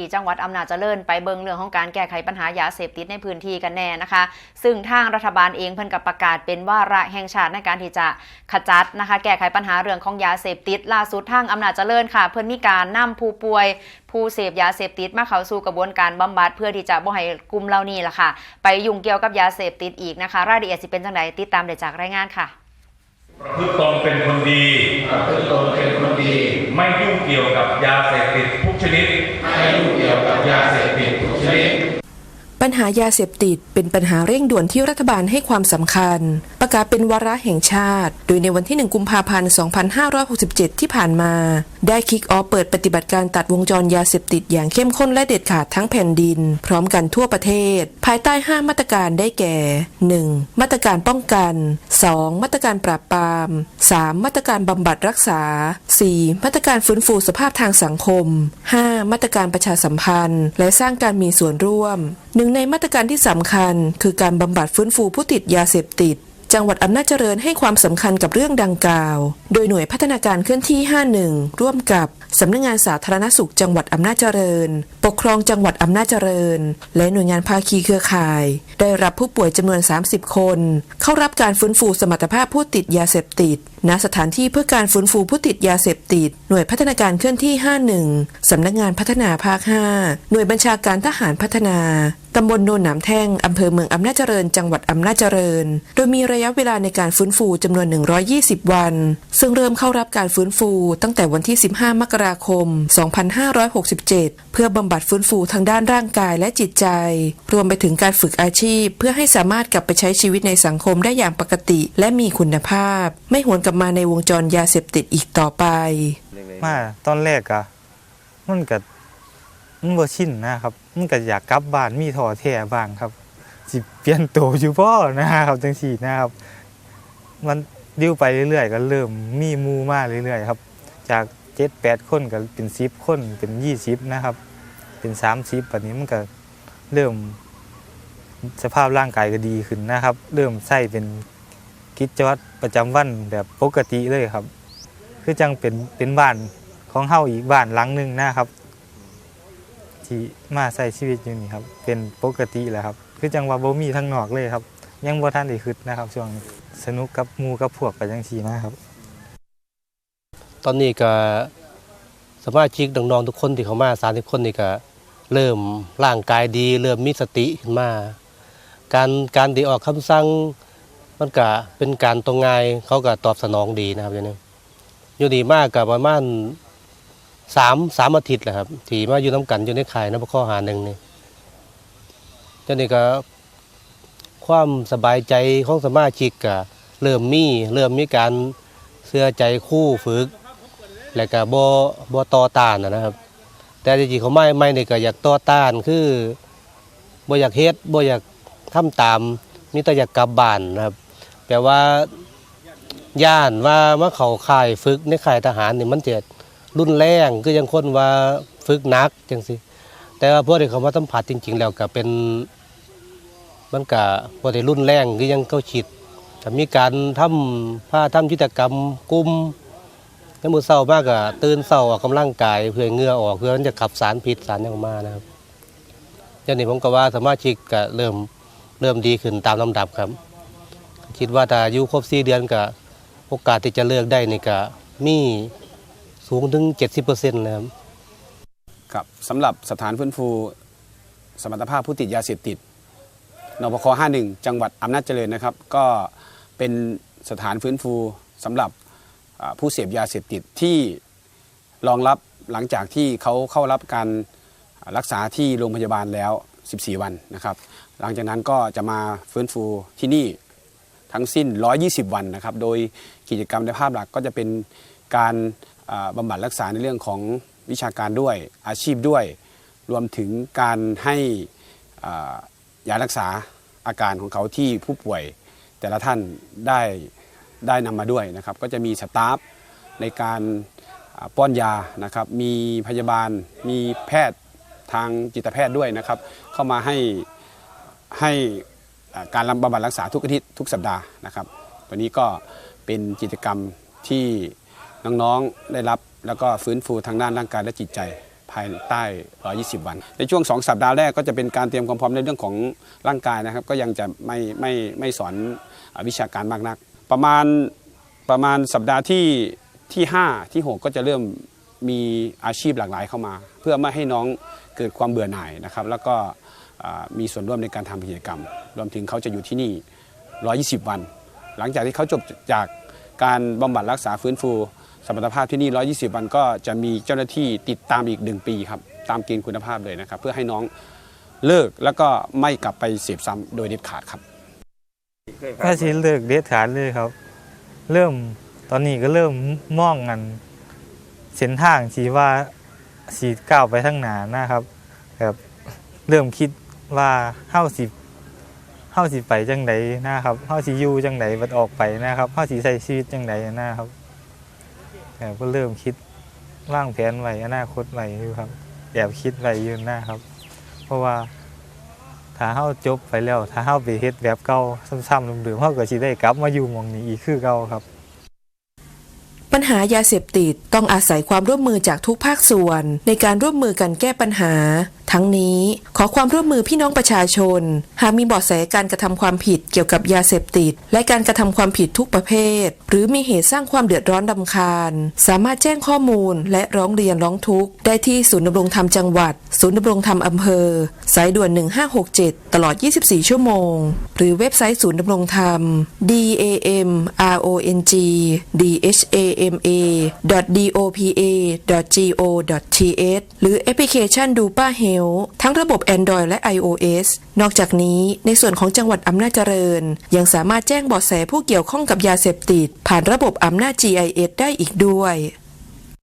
ที่จังหวัดอำนาจเจริญไปเบิงเรื่องของการแก้ไขปัญหายาเสพติดในพื้นที่กันแน่นะคะ ซึ่งทางรัฐบาลเองเพิ่นกับประกาศเป็นว่าระแห่งชาติในการที่จะขจัดนะคะ แก้ไขปัญหาเรื่องของยาเสพติดล่าสุดทางอำนาจเจริญค่ะ เพิ่นมีการนำผู้ป่วย ผู้เสพยาเสพติดมาเข้าสู่กระบวนการบำบัดเพื่อที่จะบ่ให้กลุ่มเหล่านี้ล่ะค่ะ ไปยุ่งเกี่ยวกับยาเสพติดอีกนะคะ รายละเอียดสิเป็นจังไดติดตามได้จากรายงานค่ะประพฤติตนเป็นคนดีประพฤติตนเป็นคนดี ไม่ยุ่งเกี่ยวกับยาเสพติดทุกชนิด ไม่ยุ่งเกี่ยวกับยาเสพติดทุกชนิด ปัญหายาเสพติดเป็นปัญหาเร่งด่วนที่รัฐบาลให้ความสำคัญ ประกาศเป็นวาระแห่งชาติ โดยในวันที่ 1 กุมภาพันธ์ 2567 ที่ผ่านมา ได้คิกออฟเปิดปฏิบัติการตัดวงจรยาเสพติดอย่างเข้มข้นและเด็ดขาดทั้งแผ่นดิน พร้อมกันทั่วประเทศ ภายใต้ 5 มาตรการได้แก่ 1. มาตรการป้องกัน 2. มาตรการปราบปราม 3. มาตรการบำบัดรักษา 4. มาตรการฟื้นฟูสภาพทางสังคม 5. มาตรการประชาสัมพันธ์ และสร้างการมีส่วนร่วม หนึ่งในมาตรการที่สำคัญ คือการบำบัดฟื้นฟูผู้ติดยาเสพติด จังหวัดอำนาจเจริญให้ความสำคัญกับเรื่องดังกล่าว โดยหน่วยพัฒนาการเคลื่อนที่ 51 ร่วมกับสำนักงานสาธารณสุขจังหวัดอำนาจเจริญ ปกครองจังหวัดอำนาจเจริญ และหน่วยงานภาคีเครือข่าย ได้รับผู้ป่วยจำนวน 30 คน เข้ารับการฟื้นฟูสมรรถภาพผู้ติดยาเสพติด ณ สถานที่เพื่อการฟื้นฟูผู้ติดยาเสพติด หน่วยพัฒนาการเคลื่อนที่ 51 สำนักงานพัฒนาภาค 5 หน่วยบัญชาการทหารพัฒนา ตำบลโนนหนามแท่งอำเภอเมืองอำนาจเจริญ จังหวัดอำนาจเจริญ โดยมีระยะเวลาในการฟื้นฟูจำนวน 120 วัน ซึ่งเริ่มเข้ารับการฟื้นฟูตั้งแต่วันที่ 15 มกราคม 2567 เพื่อบำบัดฟื้นฟูทางด้านร่างกายและจิตใจ รวมไปถึงการฝึกอาชีพ เพื่อให้สามารถกลับไปใช้ชีวิตในสังคมได้อย่างปกติ และมีคุณภาพ ไม่หวนกลับมาในวงจรยาเสพติดอีกต่อไปมาตอนแรกอะมันก็ มันบ่ชินนะครับ มันก็อยากกลับบ้านมีท่อแท้บ้างครับสิเปลี่ยนโตวอยู่บ่อนะครับจังซี่นะครับ มันดิ้วไปเรื่อยๆ ก็เริ่มมีมูมากเรื่อยๆครับ จาก7 8คนก็เป็น10คนเป็น20นะครับ เป็น30บัดนี้มันก็เริ่มสภาพร่างกายก็ดีขึ้นนะครับ เริ่มใช้เป็นกิจวัตรประจำวันแบบปกติเลยครับ คือจังเป็นเป็นบ้านของเฮาอีกบ้านหลังหนึ่งนะครับ ที่มาใช้ชีวิตอยู่นี่ครับ เป็นปกติแหละครับ คือจังว่าบ่มีทางนอกเลยครับ ยังบ่ทันได้คิดนะครับ ช่วงนี้สนุกกับหมู่กับพวกไปจังซี่นะครับ ตอนนี้ก็สมาชิกน้องๆทุกคนที่เขามาสามสิบคนนี่ก็เริ่มร่างกายดี เริ่มมีสติขึ้นมา การการดีออกคำสั่งมันก็เป็นการตรงง่ายเขาก็ตอบสนองดีนะครับอย่างนี้อยู่ดีมากกับประมาณ สามสามอาทิตย์แหละครับที่มาอยู่น้ำกันอยู่ในข่ายน้ำข้อหาหนึ่งนี่เจ้านี่ก็ ความสบายใจของสมาชิกก็เริ่มมีเริ่มมีการเสื้อใจคู่ฝึก แล้วก็บ่บ่ต่อต้านนะครับ แต่จริงๆเขาไม่ไม่เนี่ก็อยากต่อต้านคือบ่อยากเฮ็ดบ่อยากทำตามมีแต่อยากกลับบ้านนะครับแปลว่าย่านว่ามาเขาค่ายฝึกในค่ายทหารนี่มันเจะ รุนแรงคือยังคนว่าฝึกหนักจังซี่แต่ว่าพวกที่เขามาสัมผัสจริง ๆ แล้วก็เป็นมันก็บ่ได้รุนแรงคือยังเข้าคิดจะมีการทำผ้าทำกิจกรรมกลุ่มในมือเศร้ามากอะตื่นเศร้าออกกำลังกายเพื่อเงื่อออกเพื่อมันจะขับสารพิษสารอย่างมานะครับอย่างนี้ผมก็ว่าสมาชิกก็เริ่มเริ่มดีขึ้นตามลำดับครับ คิดว่าถ้าอายุครบสี่เดือนก็โอกาสที่จะเลือกได้นี่ก็มี สูงถึง 70%นะครับครับสำหรับสถานฟื้นฟู สมรรถภาพผู้ติดยาเสพติดนปค51 จังหวัดอำนาจเจริญนะครับ ก็เป็นสถานฟื้นฟูสำหรับผู้เสพยาเสพติดที่รองรับหลังจากที่เขาเข้ารับการรักษาที่โรงพยาบาลแล้ว 14 วันนะครับ หลังจากนั้นก็จะมาฟื้นฟูที่นี่ทั้งสิ้น 120 วันนะครับ โดยกิจกรรมในภาพหลักก็จะเป็นการ บำบัดรักษาในเรื่องของวิชาการด้วยอาชีพด้วย รวมถึงการให้ยารักษาอาการของเขาที่ผู้ป่วย แต่ละท่านได้ได้นำมาด้วยนะครับ ก็จะมีสตาฟในการป้อนยานะครับ มีพยาบาล มีแพทย์ทางจิตแพทย์ด้วยนะครับ เข้ามาให้ให้อ่าการบำบัดรักษาทุกอาทิตย์ทุกสัปดาห์นะครับวันนี้ก็เป็นกิจกรรมที่ น้องๆได้รับแล้วก็ฟื้นฟูทางด้านร่างกายและจิตใจภายใต้ 120 วัน ในช่วง 2 สัปดาห์แรกก็จะเป็นการเตรียมความพร้อมในเรื่องของร่างกายนะครับ ก็ยังจะไม่ไม่ไม่สอนวิชาการมากนัก ประมาณประมาณสัปดาห์ที่ที่ 5 ที่ 6 ก็จะเริ่มมีอาชีพหลากหลายเข้ามา เพื่อไม่ให้น้องเกิดความเบื่อหน่ายนะครับ แล้วก็มีส่วนร่วมในการทำกิจกรรม รวมถึงเขาจะอยู่ที่นี่ 120 วัน หลังจากที่เขาจบจากการบำบัดรักษาฟื้นฟู สมรรถภาพที่นี่ 120 วันก็จะมีเจ้าหน้าที่ติดตามอีก 1 ปีครับ ตามเกณฑ์คุณภาพเลยนะครับ เพื่อให้น้องเลิกแล้วก็ไม่กลับไปเสพซ้ำโดยเด็ดขาดครับถ้าสิเลิกเด็ดขาดเลยครับ เริ่มตอนนี้ก็เริ่มมองกันเส้นทางที่ว่าสีก้าวไปทางหนานะครับแบบเริ่มคิดว่าเฮาสิเฮาสิไปจังไดนะครับเฮาสิอยู่จังไดบัดออกไปนะครับเฮาสิใช้ชีวิตจังไดนะครับ ก็เริ่มคิดร่างแผนไว้อนาคตไว้อยู่ครับแอบคิดไว้อยู่นะครับ เพราะว่าถ้าเฮาจบไปแล้วถ้าเฮาไปเฮ็ดแบบเก่าซ้ำๆเดิมๆเฮาก็สิได้กลับมาอยู่มองนี้อีกคือเก่าครับ ปัญหายาเสพติดต้องอาศัยความร่วมมือจากทุกภาคส่วน ในการร่วมมือกันแก้ปัญหา ทั้งนี้ขอความร่วมมือพี่น้องประชาชน หากมีเบาะแสการกระทำความผิดเกี่ยวกับยาเสพติด และการกระทำความผิดทุกประเภท หรือมีเหตุสร้างความเดือดร้อนดำคาญ สามารถแจ้งข้อมูลและร้องเรียนร้องทุกข์ได้ที่ศูนย์ดำรงธรรมจังหวัด ศูนย์ดำรงธรรมอำเภอ สายด่วน 1567 ตลอด 24 ชั่วโมง หรือเว็บไซต์ศูนย์ดำรงธรรม dam rong dhama dopa dopa.go.th หรือแอปพลิเคชันดูป้าเฮลทั้งระบบ Android และ iOS นอกจากนี้ในส่วนของจังหวัดอำนาจเจริญ ยังสามารถแจ้งเบาะแสผู้เกี่ยวข้องกับยาเสพติด ผ่านระบบอำนาจ GIS ได้อีกด้วย